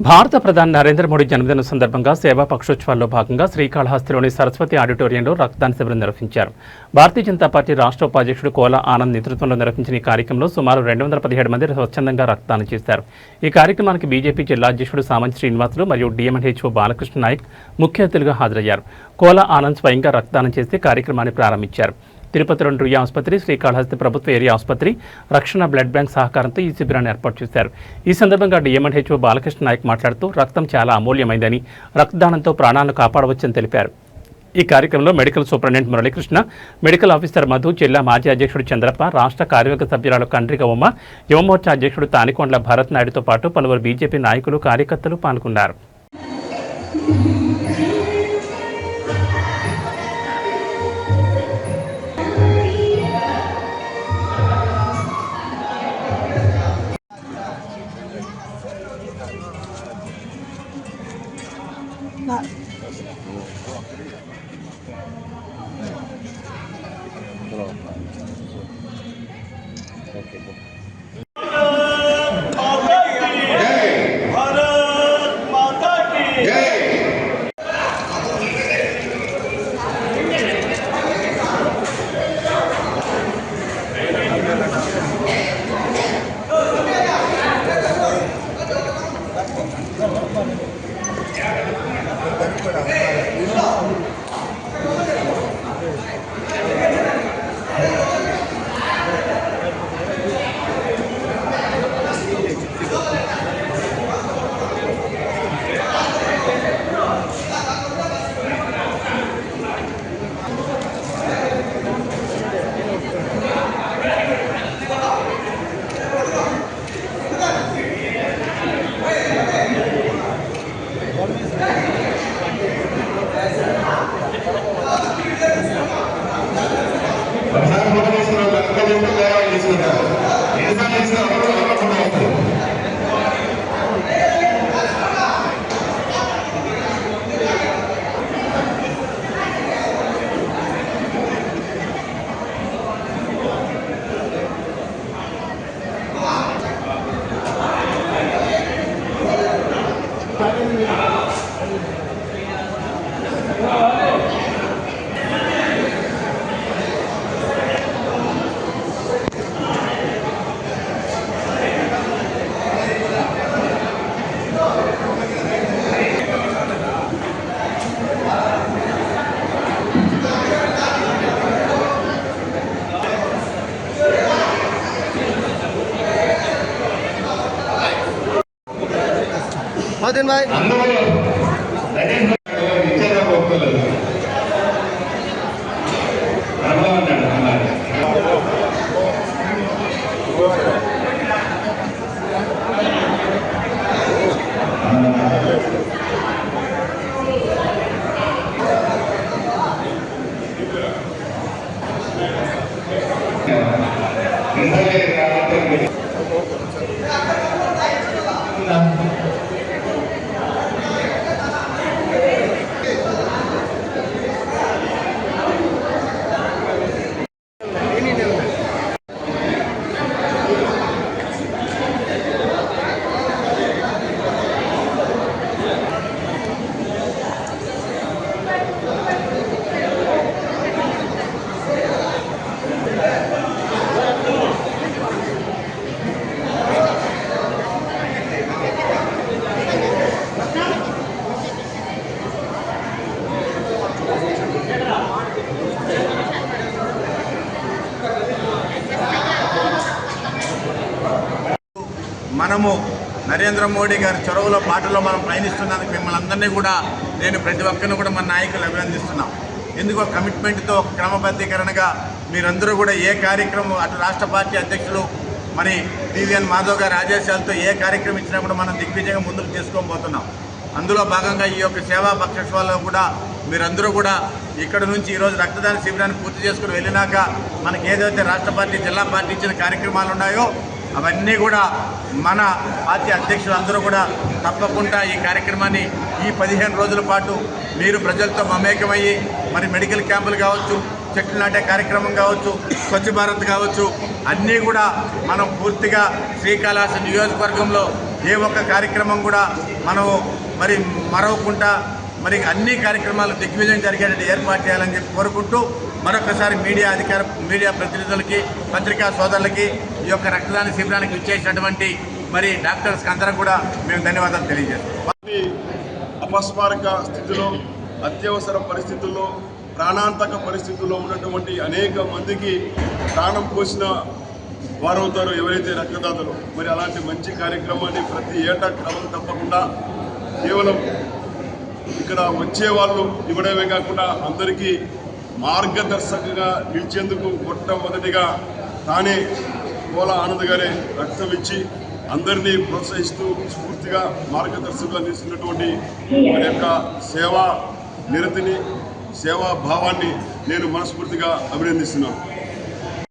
భారత ప్రధాని నరేంద్ర మోడీ జన్మదిన సందర్భంగా సేవా పక్షోత్సవాల్లో భాగంగా శ్రీకాళహస్తిలోని సరస్వతి ఆడిటోరియంలో రక్తదాన శిబిరం నిర్వహించారు. భారతీయ జనతా పార్టీ రాష్ట్ర ఉపాధ్యక్షుడు కోల ఆనంద్ నేతృత్వంలో నిర్వహించిన ఈ కార్యక్రమంలో సుమారు రెండు వందల పదిహేడు మంది స్వచ్ఛందంగా రక్తదానం చేశారు. ఈ కార్యక్రమానికి బీజేపీ జిల్లా అధ్యక్షుడు సామంత్ శ్రీనివాసులు మరియు డిఎంహెచ్ఓ బాలకృష్ణ నాయక్ ముఖ్య అతిథులుగా హాజరయ్యారు. కోల ఆనంద్ స్వయంగా రక్తదానం చేసి కార్యక్రమాన్ని ప్రారంభించారు. తిరుపతిలోని రుయ్య ఆసుపత్రి శ్రీకాళహస్తి ప్రభుత్వ ఏరియా ఆసుపత్రి రక్షణ బ్లడ్ బ్యాంక్ సహకారంతో ఈ శిబిరాన్ని ఏర్పాటు చేశారు. ఈ సందర్భంగా డిఎంఎన్హెచ్ఓ బాలకృష్ణ నాయక్ మాట్లాడుతూ రక్తం చాలా అమూల్యమైందని రక్తదానంతో ప్రాణాలను కాపాడవచ్చని తెలిపారు. ఈ కార్యక్రమంలో medical superintendent Muralikrishna medical officer Madhu జిల్లా మాజీ అధ్యక్షుడు చంద్రప్ప రాష్ట్ర కార్యవర్గ సభ్యురాలు కండ్రిక ఉమ్మ యువమోర్చా అధ్యక్షుడు తానికొండ్ల భరత్ నాయుడుతో పాటు పలువురు బీజేపీ నాయకులు కార్యకర్తలు పాల్గొన్నారు. Oke. Okay. ఒకసారి ఫోటో తీసుకున్నాం మదన్ భాయ్ మనము నరేంద్ర మోడీ గారి చొరవలో పాటలో మనం పయనిస్తున్నందుకు మిమ్మల్ని అందరినీ కూడా నేను ప్రతి ఒక్కరిని కూడా మన నాయకులు అభినందిస్తున్నాం. ఎందుకు కమిట్మెంట్తో ఒక క్రమబద్ధీకరణగా మీరందరూ కూడా ఏ కార్యక్రమం అటు రాష్ట్ర పార్టీ అధ్యక్షులు మరి టీవీఎన్ మాధవ్ గారి ఆదేశాలతో ఏ కార్యక్రమం ఇచ్చినా కూడా మనం దిగ్విజయంగా ముందుకు తీసుకోబోతున్నాం అందులో భాగంగా ఈ యొక్క సేవా పక్షోత్సవాల్లో కూడా మీరందరూ కూడా ఇక్కడ నుంచి ఈరోజు రక్తదాన శిబిరాన్ని పూర్తి చేసుకుని వెళ్ళినాక మనకి ఏదైతే రాష్ట్ర పార్టీ జిల్లా పార్టీ ఇచ్చిన కార్యక్రమాలు ఉన్నాయో అవన్నీ కూడా మన పార్టీ అధ్యక్షులు అందరూ కూడా తప్పకుండా ఈ కార్యక్రమాన్ని ఈ పదిహేను రోజుల పాటు మీరు ప్రజలతో మమేకమయ్యి మరి మెడికల్ క్యాంపులు కావచ్చు చెట్లు నాటే కార్యక్రమం కావచ్చు స్వచ్ఛ భారత్ కావచ్చు అన్నీ కూడా మనం పూర్తిగా శ్రీకాళహస్తి నియోజకవర్గంలో ఏ ఒక్క కార్యక్రమం కూడా మనం మరి మరవకుండా మరి అన్ని కార్యక్రమాలు దిగ్విజయం జరిగేటట్టు ఏర్పాటు చేయాలని చెప్పి కోరుకుంటూ మరొకసారి మీడియా అధికార మీడియా ప్రతినిధులకి పత్రికా సోదరులకి ఈ యొక్క రక్తదాన శిబిరానికి ఇచ్చేసినటువంటి మరి డాక్టర్స్కి అందరం కూడా మేము ధన్యవాదాలు తెలియజేస్తాం. అపస్మారక స్థితిలో అత్యవసర పరిస్థితుల్లో ప్రాణాంతక పరిస్థితుల్లో ఉన్నటువంటి అనేక మందికి ప్రాణం పోసిన వారవుతారు ఎవరైతే రక్తదాతలు మరి అలాంటి మంచి కార్యక్రమాన్ని ప్రతి ఏటా క్రమం తప్పకుండా కేవలం ఇక్కడ వచ్చే వాళ్ళు ఇవ్వడమే కాకుండా అందరికీ మార్గదర్శకంగా నిలిచేందుకు మొట్టమొదటిగా తానే కోల ఆనంద్ గారే రక్తం ఇచ్చి అందరినీ ప్రోత్సహిస్తూ స్ఫూర్తిగా మార్గదర్శకులుగా తీసుకున్నటువంటి వారి యొక్క సేవా నిరతిని సేవా భావాన్ని నేను మనస్ఫూర్తిగా అభినందిస్తున్నాను.